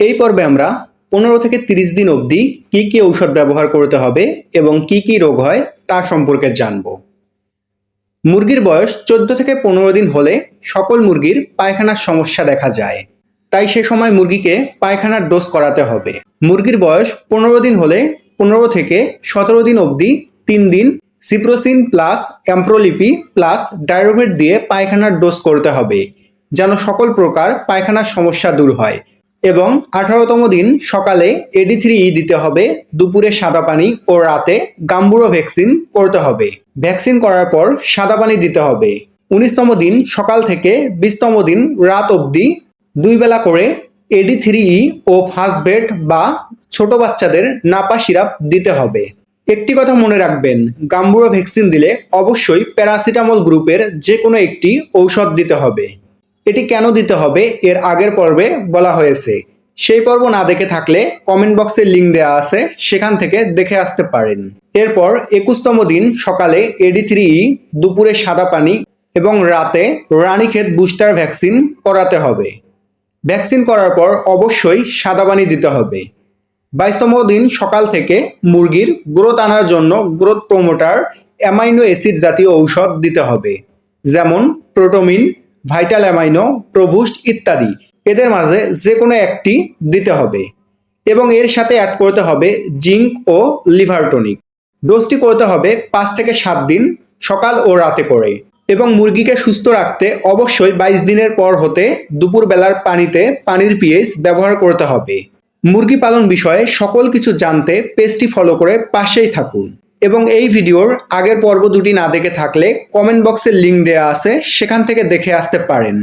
এই পর্বে আমরা পনেরো থেকে তিরিশ দিন অবধি কি কি ঔষধ ব্যবহার করতে হবে এবং কি কি রোগ হয় তা সম্পর্কে জানব। মুরগির বয়স চোদ্দ থেকে পনেরো দিন হলে সকল মুরগির পায়খানার সমস্যা দেখা যায়। তাই সে সময় মুরগিকে পায়খানার ডোজ করাতে হবে। মুরগির বয়স পনেরো দিন হলে পনেরো থেকে সতেরো দিন অবধি তিন দিন সিপ্রোসিন প্লাস অ্যাম্প্রোলিপি প্লাস ডায়রোভেট দিয়ে পায়খানার ডোজ করতে হবে, যেন সকল প্রকার পায়খানার সমস্যা দূর হয়। এবং আঠারোতম দিন সকালে এডি থ্রি ই দিতে হবে, দুপুরে সাদা পানি ও রাতে গাম্বুরো ভ্যাকসিন করতে হবে। ভ্যাকসিন করার পর সাদা পানি দিতে হবে। উনিশতম দিন সকাল থেকে বিশতম দিন রাত অবধি দুই বেলা করে এডি থ্রি ই ও ফার্স্ট বেড বা ছোট বাচ্চাদের নাপা সিরাপ দিতে হবে। একটি কথা মনে রাখবেন, গাম্বুরো ভ্যাকসিন দিলে অবশ্যই প্যারাসিটামল গ্রুপের যে কোনো একটি ঔষধ দিতে হবে। এটি কেন দিতে হবে? এর আগের পর্বে বলা হয়েছে। সেই পর্ব না দেখে থাকলে কমেন্ট বক্সে লিঙ্ক দেওয়া আছে, সেখান থেকে দেখে আসতে পারেন। এরপর একুশতম দিন সকালে এডি থ্রি দুপুরে সাদা পানি এবং রাতে রানীক্ষেত বুস্টার ভ্যাকসিন করাতে হবে। ভ্যাকসিন করার পর অবশ্যই সাদা পানি দিতে হবে। বাইশতম দিন সকাল থেকে মুরগির গ্রোথ আনার জন্য গ্রোথ প্রোমোটার অ্যামাইনো অ্যাসিড জাতীয় ঔষধ দিতে হবে, যেমন প্রোটোমিন ভাইটাল অ্যামাইনো প্রভুস্ট ইত্যাদি। এদের মাঝে যে কোনো একটি দিতে হবে এবং এর সাথে অ্যাড করতে হবে জিঙ্ক ও লিভার টনিক ডোজটি করতে হবে পাঁচ থেকে সাত দিন সকাল ও রাতে করে এবং মুরগিকে সুস্থ রাখতে অবশ্যই বাইশ দিনের পর হতে দুপুরবেলার পানিতে পানির পিএইচ ব্যবহার করতে হবে। মুরগি পালন বিষয়ে সকল কিছু জানতে পেজটি ফলো করে পাশেই থাকুন। এবং এই ভিডিওর আগের পর্ব দুটি না দেখে থাকলে কমেন্ট বক্সের লিঙ্ক দেওয়া আছে, সেখান থেকে দেখে আসতে পারেন।